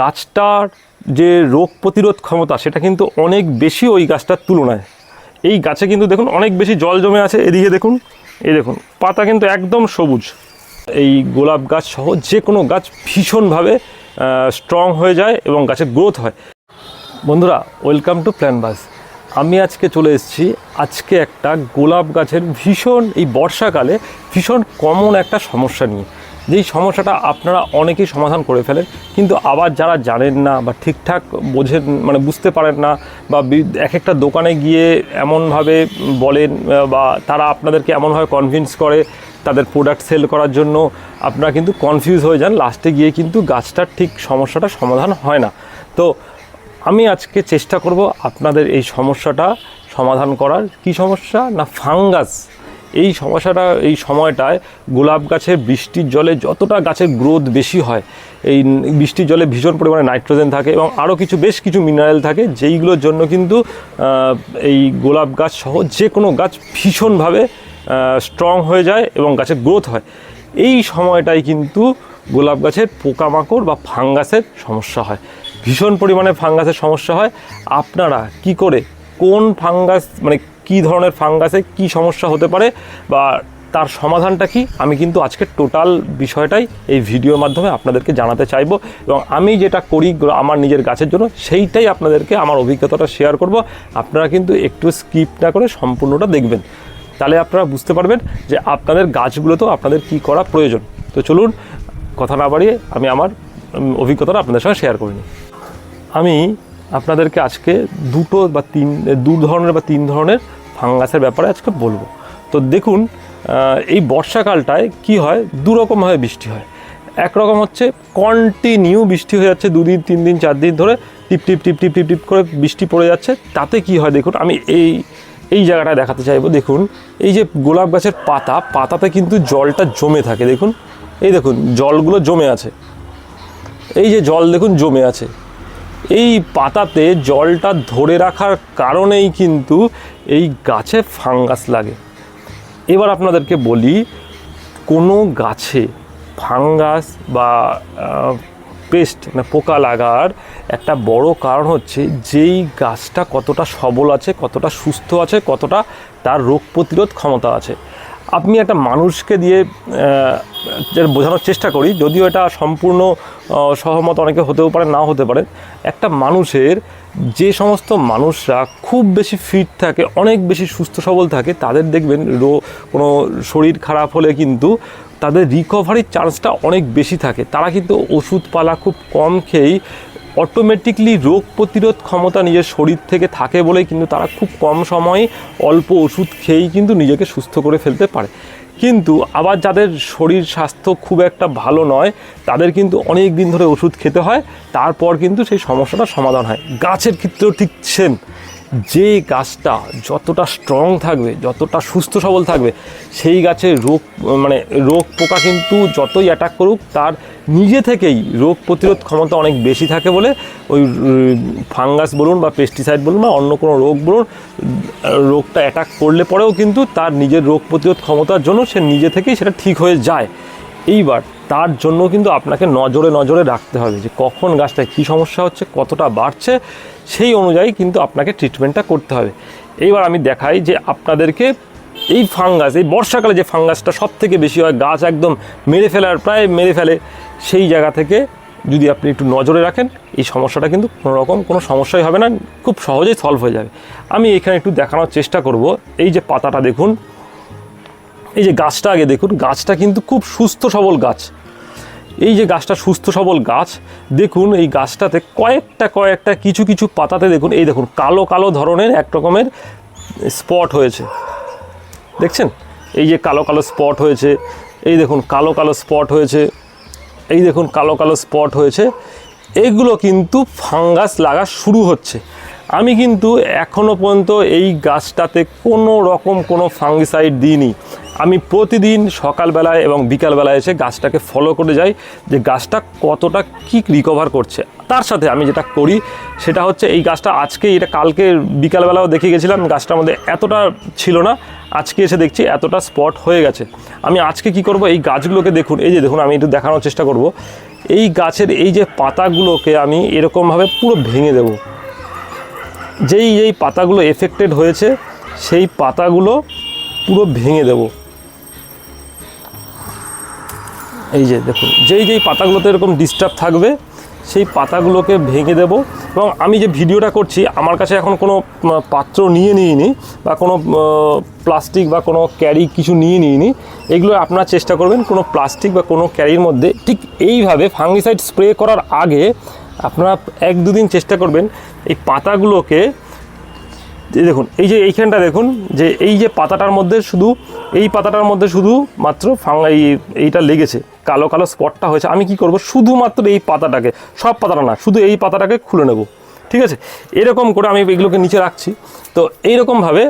গাছটার যে রোগ প্রতিরোধ ক্ষমতা, সেটা কিন্তু অনেক বেশি ওই গাছটার তুলনায়। এই গাছে কিন্তু দেখুন অনেক বেশি জল জমে আছে, এদিকে দেখুন, এই দেখুন, পাতা কিন্তু একদম সবুজ। এই গোলাপ গাছ সহ যে কোনো গাছ ভীষণভাবে স্ট্রং হয়ে যায় এবং গাছের গ্রোথ হয়। বন্ধুরা ওয়েলকাম টু প্ল্যান বাস আমি আজকে চলে এসেছি, আজকে একটা গোলাপ গাছের ভীষণ, এই বর্ষাকালে ভীষণ কমন একটা সমস্যা নিয়ে। যেই সমস্যাটা আপনারা অনেকেই সমাধান করে ফেলেন, কিন্তু আবার যারা জানেন না বা ঠিকঠাক বোঝেন মানে বুঝতে পারেন না বা এক একটা দোকানে গিয়ে এমনভাবে বলেন বা তারা আপনাদেরকে এমনভাবে কনভিন্স করে তাদের প্রোডাক্ট সেল করার জন্য, আপনারা কিন্তু কনফিউজ হয়ে যান। লাস্টে গিয়ে কিন্তু গাছটার ঠিক সমস্যাটা সমাধান হয় না। তো আমি আজকে চেষ্টা করব আপনাদের এই সমস্যাটা সমাধান করার। কি সমস্যা? না ফাঙ্গাস এই সমস্যাটা, এই সময়টায় গোলাপ গাছের বৃষ্টির জলে যতটা গাছের গ্রোথ বেশি হয়, এই বৃষ্টির জলে ভীষণ পরিমাণে নাইট্রোজেন থাকে এবং আরও কিছু, বেশ কিছু মিনারেল থাকে যেইগুলোর জন্য কিন্তু এই গোলাপ গাছ সহ যে কোনো গাছ ভীষণভাবে স্ট্রং হয়ে যায় এবং গাছের গ্রোথ হয়। এই সময়টাই কিন্তু গোলাপ গাছের পোকামাকড় বা ফাঙ্গাসের সমস্যা হয়। ভীষণ পরিমাণে ফাঙ্গাসের সমস্যা হয়। আপনারা কি করে, কোন ফাঙ্গাস মানে কি ধরনের ফাঙ্গাসে কি সমস্যা হতে পারে বা তার সমাধানটা কি, আমি কিন্তু আজকে টোটাল বিষয়টাই এই ভিডিওর মাধ্যমে আপনাদেরকে জানাতে চাইব এবং আমি যেটা করি আমার নিজের গাছের জন্য সেইটাই আপনাদেরকে আমার অভিজ্ঞতাটা শেয়ার করব। আপনারা কিন্তু একটু স্কিপ না করে সম্পূর্ণটা দেখবেন। তাহলে আপনারা বুঝতে পারবেন যে আপনাদের গাছগুলোতেও আপনাদের কি করা প্রয়োজন। তো চলুন, কথা না বাড়িয়ে আমি আমার অভিজ্ঞতাটা আপনাদের সঙ্গে শেয়ার করে নিই। আমি আপনাদেরকে আজকে দুটো বা তিন, দু ধরনের বা তিন ধরনের ফাঙ্গাসের ব্যাপারে আজকে বলব। তো দেখুন এই বর্ষাকালটায় কি হয়? দু রকমভাবে বৃষ্টি হয়। একরকম হচ্ছে কন্টিনিউ বৃষ্টি হয়ে যাচ্ছে দুদিন, তিন দিন, চার দিন ধরে। টিপ টিপ টিপ টিপ টিপ টিপ করে বৃষ্টি পড়ে যাচ্ছে। তাতে কি হয় দেখুন, আমি এই এই জায়গাটা দেখাতে চাইব। দেখুন, এই যে গোলাপ গাছের পাতা, পাতাতে কিন্তু জলটা জমে থাকে। দেখুন, এই দেখুন, জলগুলো জমে আছে। এই যে জল দেখুন জমে আছে। এই পাতাতে জলটা ধরে রাখার কারণেই কিন্তু এই গাছে ফাঙ্গাস লাগে। এবার আপনাদেরকে বলি, কোনো গাছে ফাঙ্গাস বা পেস্ট মানে পোকা লাগার একটা বড় কারণ হচ্ছে যেই গাছটা কতটা সবল আছে, কতটা সুস্থ আছে, কতটা তার রোগ প্রতিরোধ ক্ষমতা আছে। আপনি একটা মানুষকে দিয়ে যেটা বোঝানোর চেষ্টা করি, যদিও এটা সম্পূর্ণ সহমত অনেকে হতেও পারে না হতে পারে, একটা মানুষের যে সমস্ত মানুষরা খুব বেশি ফিট থাকে, অনেক বেশি সুস্থ সবল থাকে, তাদের দেখবেন রো, কোনো শরীর খারাপ হলে কিন্তু তাদের রিকভারির চান্সটা অনেক বেশি থাকে। তারা কিন্তু ওষুধপালা খুব কম খেয়েই অটোমেটিকলি রোগ প্রতিরোধ ক্ষমতা নিজের শরীর থেকে থাকে বলেই কিন্তু তারা খুব কম সময়ে অল্প ওষুধ খেয়েই কিন্তু নিজেকে সুস্থ করে ফেলতে পারে। কিন্তু আবার যাদের শরীর স্বাস্থ্য খুব একটা ভালো নয়, তাদের কিন্তু অনেক দিন ধরে ওষুধ খেতে হয়, তারপর কিন্তু সেই সমস্যাটা সমাধান হয়। গাছের ক্ষেত্রেও ঠিক সেম যে গাছটা যতটা স্ট্রং থাকবে, যতটা সুস্থ সবল থাকবে, সেই গাছের রোগ মানে রোগ পোকা কিন্তু যতই অ্যাটাক করুক, তার নিজে থেকেই রোগ প্রতিরোধ ক্ষমতা অনেক বেশি থাকে বলে ওই ফাঙ্গাস বলুন বা পেস্টিসাইড বলুন বা অন্য কোনো রোগ বলুন, রোগটা অ্যাটাক করলে পরেও কিন্তু তার নিজের রোগ প্রতিরোধ ক্ষমতার জন্য সে নিজে থেকেই সেটা ঠিক হয়ে যায়। এইবার তার জন্য কিন্তু আপনাকে নজরে নজরে রাখতে হবে যে কখন গাছটায় কী সমস্যা হচ্ছে, কতটা বাড়ছে, সেই অনুযায়ী কিন্তু আপনাকে ট্রিটমেন্টটা করতে হবে। এইবার আমি দেখাই যে আপনাদেরকে এই ফাঙ্গাস এই বর্ষাকালে যে ফাঙ্গাসটা সব থেকে বেশি হয়, গাছ একদম মেরে ফেলার প্রায় মেরে ফেলে, সেই জায়গা থেকে যদি আপনি একটু নজরে রাখেন, এই সমস্যাটা কিন্তু কোনো রকম কোনো সমস্যাই হবে না, খুব সহজেই সলভ হয়ে যাবে। আমি এখানে একটু দেখানোর চেষ্টা করব। এই যে পাতাটা দেখুন এই যে গাছটা আগে দেখুন, গাছটা কিন্তু খুব সুস্থ সবল গাছ। এই যে গাছটা সুস্থ সবল গাছ, দেখুন এই গাছটাতে কয়েকটা কয়েকটা কিছু কিছু পাতাতে দেখুন, এই দেখুন, কালো কালো ধরনের এক রকমের স্পট হয়েছে। দেখছেন? এই যে কালো কালো স্পট হয়েছে, এই দেখুন, কালো কালো স্পট হয়েছে, এই দেখুন, কালো কালো স্পট হয়েছে। এগুলো কিন্তু ফাঙ্গাস লাগা শুরু হচ্ছে। আমি কিন্তু এখনও পর্যন্ত এই গাছটাতে কোনো রকম কোনো ফাঙ্গিসাইড দিইনি। আমি প্রতিদিন সকালবেলায় এবং বিকালবেলায় এসে গাছটাকে ফলো করে যাই যে গাছটা কতটা কি রিকভার করছে। তার সাথে আমি যেটা করি সেটা হচ্ছে এই গাছটা আজকে এটা কালকে বিকালবেলাও দেখে গেছিলাম, গাছটার মধ্যে এতটা ছিল না, আজকে এসে দেখছি এতটা স্পট হয়ে গেছে। আমি আজকে কি করব? এই গাছগুলোকে দেখুন, এই যে দেখুন, আমি একটু দেখানোর চেষ্টা করব। এই গাছের এই যে পাতাগুলোকে আমি এরকমভাবে পুরো ভেঙে দেবো। যেই যেই পাতাগুলো এফেক্টেড হয়েছে, সেই পাতাগুলো পুরো ভেঙে দেব। এই যে দেখুন, যেই যেই পাতাগুলোতে এরকম ডিস্টার্ব থাকবে, সেই পাতাগুলোকে ভেঙে দেব। এবং আমি যে ভিডিওটা করছি, আমার কাছে এখন কোনো পাত্র নিয়ে নিইনি, বা কোনো প্লাস্টিক বা কোনো ক্যারি কিছু নিয়ে নিইনি। এগুলো আপনারা চেষ্টা করবেন, কোনো প্লাস্টিক বা কোনো ক্যারির মধ্যে। ঠিক এইভাবে ফাঙ্গিসাইড স্প্রে করার আগে আপনারা এক দুদিন চেষ্টা করবেন এই পাতাগুলোকে দেখুন, এই যে এইখানটা দেখুন, যে এই যে পাতাটার মধ্যে শুধু, এই পাতাটার মধ্যে শুধু মাত্র ফাঙ্গাই এইটা লেগেছে। কালো কালো স্পটটা হয়েছে, আমি কি করব? শুধুমাত্র এই পাতাটাকে, সব পাতাটা না, শুধু এই পাতাটাকে খুলে নেব, ঠিক আছে? এরকম করে আমি এগুলোকে নিচে রাখছি। তো এইরকমভাবে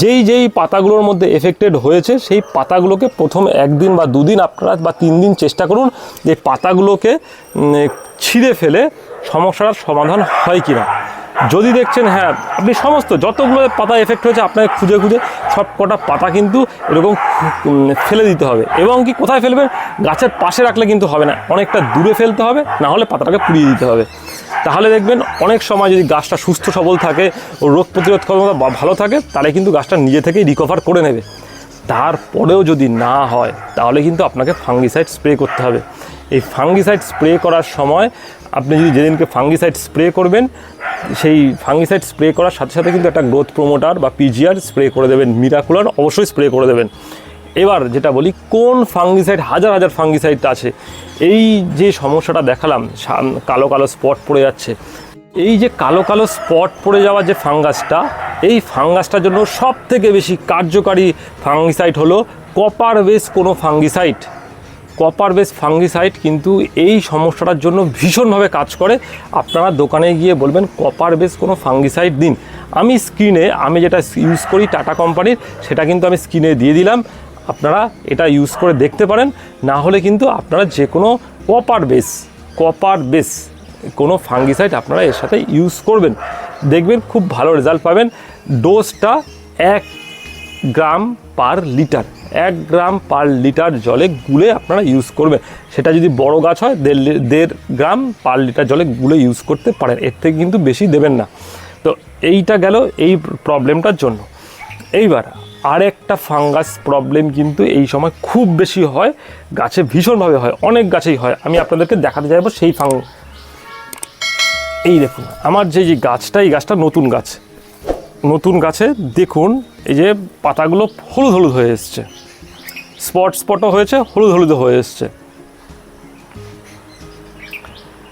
যেই যেই পাতাগুলোর মধ্যে এফেক্টেড হয়েছে, সেই পাতাগুলোকে প্রথম একদিন বা দুদিন আপনারা বা তিন দিন চেষ্টা করুন যে পাতাগুলোকে ছিঁড়ে ফেলে সমস্যার সমাধান হয় কি না যদি দেখছেন হ্যাঁ আপনি সমস্ত যতগুলো পাতা এফেক্ট হয়েছে আপনাকে খুঁজে খুঁজে সব কটা পাতা কিন্তু এরকম ফেলে দিতে হবে। এবং কি কোথায় ফেলবেন? গাছের পাশে রাখলে কিন্তু হবে না। অনেকটা দূরে ফেলতে হবে, না হলে পাতাটাকে পুড়িয়ে দিতে হবে। তাহলে দেখবেন, অনেক সময় যদি গাছটা সুস্থ সবল থাকে ও রোগ প্রতিরোধ ক্ষমতা ভালো থাকে, তাহলে কিন্তু গাছটা নিজে থেকেই রিকভার করে নেবে। তারপরেও যদি না হয়, তাহলে কিন্তু আপনাকে ফাঙ্গিসাইড স্প্রে করতে হবে। এই ফাঙ্গিসাইড স্প্রে করার সময় আপনি যদি যেদিনকে ফাঙ্গিসাইড স্প্রে করবেন, সেই ফাঙ্গিসাইড স্প্রে করার সাথে সাথে কিন্তু একটা গ্রোথ প্রোমোটার বা পিজিআর স্প্রে করে দেবেন মিরাকুলার অবশ্যই স্প্রে করে দেবেন। এবার যেটা বলি, কোন ফাঙ্গিসাইড হাজার হাজার ফাঙ্গিসাইড আছে? এই যে সমস্যাটা দেখালাম কালো কালো স্পট পড়ে যাচ্ছে। এই যে কালো কালো স্পট পড়ে যাওয়া যে ফাঙ্গাসটা, এই ফাঙ্গাসটার জন্য সব থেকে বেশি কার্যকারী ফাঙ্গিসাইড হলো কপার বেস কোনো ফাঙ্গিসাইড কপার বেস ফাঙ্গিসাইড কিন্তু এই সমস্যাটার জন্য ভীষণভাবে কাজ করে। আপনারা দোকানে গিয়ে বলবেন কপার বেস কোনো ফাঙ্গিসাইড দিন। আমি স্ক্রিনে আমি যেটা ইউজ করি টাটা কোম্পানির সেটা কিন্তু আমি স্ক্রিনে দিয়ে দিলাম। আপনারা এটা ইউজ করে দেখতে পারেন। না হলে কিন্তু আপনারা যে কোনো কপার বেস কপার বেস কোনো ফাঙ্গিসাইড আপনারা এর সাথে ইউজ করবেন। দেখবেন খুব ভালো রেজাল্ট পাবেন। ডোজটা এক গ্রাম পার লিটার। এক গ্রাম পার লিটার জলে গুলে আপনারা ইউজ করবেন। সেটা যদি বড় গাছ হয়, দেড় দেড় গ্রাম পার লিটার জলে গুলে ইউজ করতে পারেন। এর থেকে কিন্তু বেশি দেবেন না। তো এইটা গেল এই প্রবলেমটার জন্য। এইবার আরেকটা ফাঙ্গাস প্রবলেম কিন্তু এই সময় খুব বেশি হয়। গাছে ভীষণভাবে হয়। অনেক গাছেই হয়। আমি আপনাদেরকে দেখাতে চাইব সেই ফাং এই দেখুন, আমার যে যে গাছটা, এই গাছটা নতুন গাছ। নতুন গাছে দেখুন, এই যে পাতাগুলো হলুদ হলুদ হয়ে এসছে। স্পট স্পটও হয়েছে, হলুদ হলুদ হয়ে এসছে।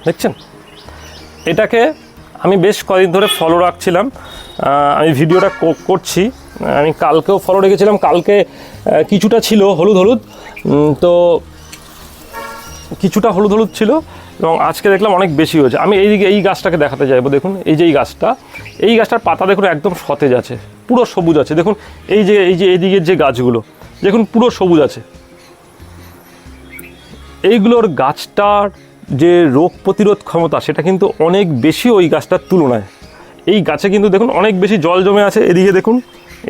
দেখছেন? এটাকে আমি বেশ কদিন ধরে ফলো রাখছিলাম। আমি ভিডিওটা করছি। আমি কালকেও ফলো রেখেছিলাম। কালকে কিছুটা ছিল হলুদ হলুদ। তো কিছুটা হলুদ হলুদ ছিল এবং আজকে দেখলাম অনেক বেশি হয়েছে। আমি এইদিকে এই গাছটাকে দেখাতে চাইব দেখুন, এই যে এই গাছটা, এই গাছটার পাতা দেখুন একদম সতেজ আছে, পুরো সবুজ আছে। দেখুন, এই যে এই যে এইদিকের যে গাছগুলো, দেখুন, পুরো সবুজ আছে। এইগুলোর গাছটার যে রোগ প্রতিরোধ ক্ষমতা, সেটা কিন্তু অনেক বেশি ওই গাছটার তুলনায়। এই গাছে কিন্তু দেখুন অনেক বেশি জল জমে আছে, এদিকে দেখুন,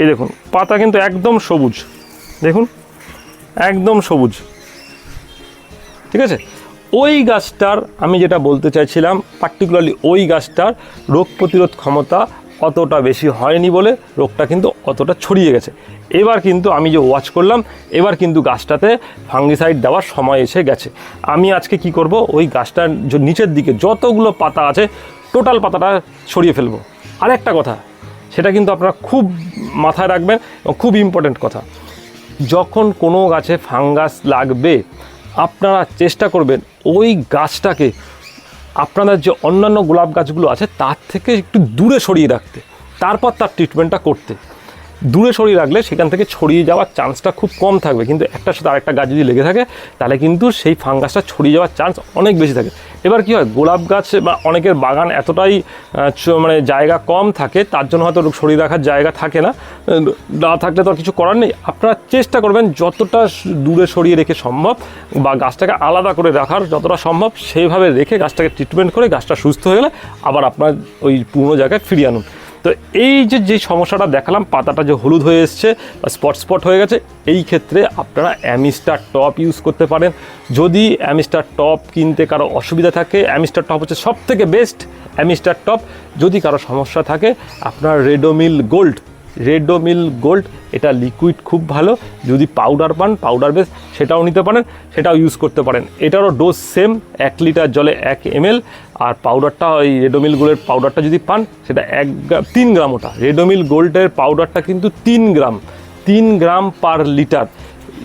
এই দেখুন, পাতা কিন্তু একদম সবুজ। দেখুন, একদম সবুজ। ঠিক আছে? ওই গাছটার, আমি যেটা বলতে চাইছিলাম পার্টিকুলারলি ওই গাছটার রোগ প্রতিরোধ ক্ষমতা অতটা বেশি হয়নি বলে রোগটা কিন্তু অতটা ছড়িয়ে গেছে। এবার কিন্তু আমি যে ওয়াচ করলাম, এবার কিন্তু গাছটাতে ফাঙ্গিসাইড দেওয়ার সময় এসে গেছে। আমি আজকে কি করব? ওই গাছটার নিচের দিকে যতগুলো পাতা আছে টোটাল পাতাটা ছড়িয়ে ফেলব। আরেকটা কথা, সেটা কিন্তু আপনারা খুব মাথায় রাখবেন এবং খুব ইম্পর্ট্যান্ট কথা। যখন কোনো গাছে ফাঙ্গাস লাগবে আপনারা চেষ্টা করবেন ওই গাছটাকে, আপনাদের যে অন্যান্য গোলাপ গাছগুলো আছে, তার থেকে একটু দূরে সরিয়ে রাখতে, তারপর তার ট্রিটমেন্টটা করতে। দূরে সরিয়ে রাখলে সেখান থেকে ছড়িয়ে যাওয়ার চান্সটা খুব কম থাকবে। কিন্তু একটার সাথে আরেকটা গাছ যদি লেগে থাকে, তাহলে কিন্তু সেই ফাঙ্গাসটা ছড়িয়ে যাওয়ার চান্স অনেক বেশি থাকে। এবার কি হয়, গোলাপ গাছ বা অনেকের বাগান এতটাই মানে জায়গা কম থাকে, তার জন্য হয়তো সরিয়ে রাখার জায়গা থাকে না। না থাকলে তো আর কিছু করার নেই। আপনারা চেষ্টা করবেন যতটা দূরে সরিয়ে রেখে সম্ভব বা গাছটাকে আলাদা করে রাখার যতটা সম্ভব, সেইভাবে রেখে গাছটাকে ট্রিটমেন্ট করে গাছটা সুস্থ হয়ে গেলে আবার আপনার ওই পুরনো জায়গায় ফিরিয়ে আনুন। তো এই যে যে সমস্যাটা দেখালাম, পাতাটা যে হলুদ হয়ে এসছে বা স্পট স্পট হয়ে গেছে, এই ক্ষেত্রে আপনারা অ্যামিস্টার টপ ইউজ করতে পারেন। যদি অ্যামিস্টার টপ কিনতে কারও অসুবিধা থাকে, অ্যামিস্টার টপ হচ্ছে সব থেকে বেস্ট অ্যামিস্টার টপ। যদি কারও সমস্যা থাকে, আপনার রেডোমিল গোল্ড রেডোমিল গোল্ড এটা লিকুইড খুব ভালো। যদি পাউডার পান পাউডার বেস সেটাও নিতে পারেন, সেটাও ইউজ করতে পারেন। এটারও ডোজ সেম এক লিটার জলে এক এমএল আর পাউডারটা ওই রেডোমিল গোল্ডের পাউডারটা যদি পান, সেটা এক তিন গ্রাম ওটা। রেডোমিল গোল্ডের পাউডারটা কিন্তু তিন গ্রাম তিন গ্রাম পার লিটার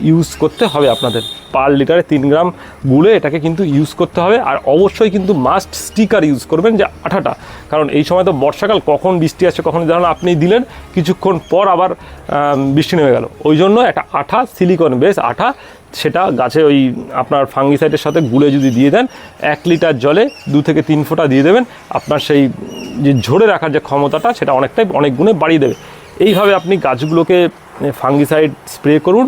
ইউজ করতে হবে আপনাদের। পার লিটারে তিন গ্রাম গুলে এটাকে কিন্তু ইউজ করতে হবে, আর অবশ্যই কিন্তু মাস্ট স্টিকার ইউজ করবেন যে আঠাটা। কারণ এই সময় তো বর্ষাকাল, কখন বৃষ্টি আসছে, কখন ধরুন আপনি দিলেন, কিছুক্ষণ পর আবার বৃষ্টি নেমে গেল। ওই জন্য একটা আঠা সিলিকন বেস আঠা, সেটা গাছে ওই আপনার ফাঙ্গিসাইডের সাথে গুলে যদি দিয়ে দেন, এক লিটার জলে দু থেকে তিন ফোঁটা দিয়ে দেবেন, আপনার সেই যে ঝরে রাখার যে ক্ষমতাটা, সেটা অনেকটাই, অনেক গুণে বাড়িয়ে দেবে। এইভাবে আপনি গাছগুলোকে ফাঙ্গিসাইড স্প্রে করুন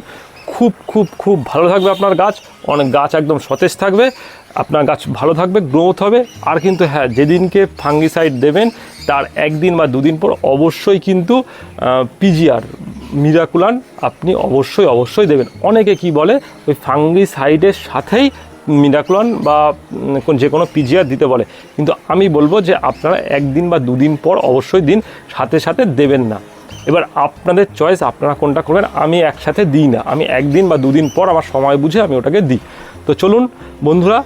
খুব খুব খুব ভালো থাকবে আপনার গাছ। অনেক গাছ একদম সতেজ থাকবে। আপনার গাছ ভালো থাকবে গ্রোথ হবে। আর কিন্তু হ্যাঁ যেদিনকে ফাঙ্গিসাইড দেবেন, তার একদিন বা দুদিন পর অবশ্যই কিন্তু পিজিআর মিরাকুলান আপনি অবশ্যই অবশ্যই দেবেন। অনেকে কি বলে, ওই ফাঙ্গিসাইডের সাথেই মিরাকুলান বা যে কোনো পিজিআর দিতে বলে। কিন্তু আমি বলব যে আপনারা একদিন বা দুদিন পর অবশ্যই দিন, সাথে সাথে দেবেন না। এবার আপনাদের চয়েস আপনারা কোনটা করবেন, আমি একসাথে দিই না। আমি একদিন বা দুদিন পর আমার সময় বুঝে আমি ওটাকে দিই। তো চলুন, বন্ধুরা,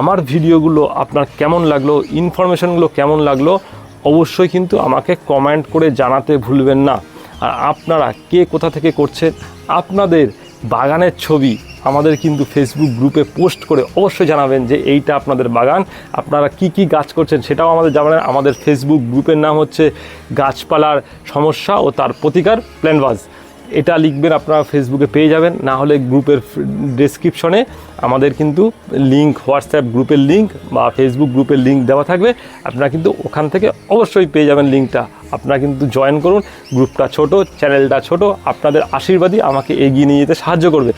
আমার ভিডিওগুলো আপনার কেমন লাগল, ইনফরমেশনগুলো কেমন লাগল, অবশ্যই কিন্তু আমাকে কমেন্ট করে জানাতে ভুলবেন না। আর আপনারা কে কোথা থেকে করছেন, আপনাদের বাগানের ছবি আমাদের কিন্তু ফেসবুক গ্রুপে পোস্ট করে অবশ্যই জানাবেন যে এইটা আপনাদের বাগান। আপনারা কি কি গাছ করছেন সেটাও আমাদের জানাবেন। আমাদের ফেসবুক গ্রুপের নাম হচ্ছে গাছপালার সমস্যা ও তার প্রতিকার প্ল্যানবাজ। এটা লিখবেন, আপনারা ফেসবুকে পেয়ে যাবেন। না হলে গ্রুপের ডেসক্রিপশনে আমাদের কিন্তু লিঙ্ক হোয়াটসঅ্যাপ গ্রুপের লিঙ্ক বা ফেসবুক গ্রুপের লিঙ্ক দেওয়া থাকবে। আপনারা কিন্তু ওখান থেকে অবশ্যই পেয়ে যাবেন লিঙ্কটা আপনারা কিন্তু জয়েন করুন, গ্রুপটা ছোট চ্যানেলটা ছোট, আপনাদের আশীর্বাদই আমাকে এগিয়ে নিয়ে যেতে সাহায্য করবে।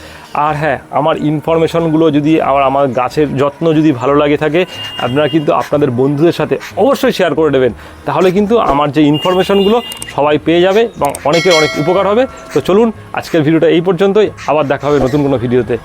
আর হ্যাঁ আমার ইনফরমেশনগুলো যদি আর আমার গাছের যত্ন যদি ভালো লাগে থাকে, আপনারা কিন্তু আপনাদের বন্ধুদের সাথে অবশ্যই শেয়ার করে দেবেন তাহলে কিন্তু আমার যে ইনফরমেশনগুলো সবাই পেয়ে যাবে এবং অনেকের অনেক উপকার হবে। তো চলুন, আজকের ভিডিওটা এই পর্যন্তই। আবার দেখা হবে নতুন কোনো ভিডিওতে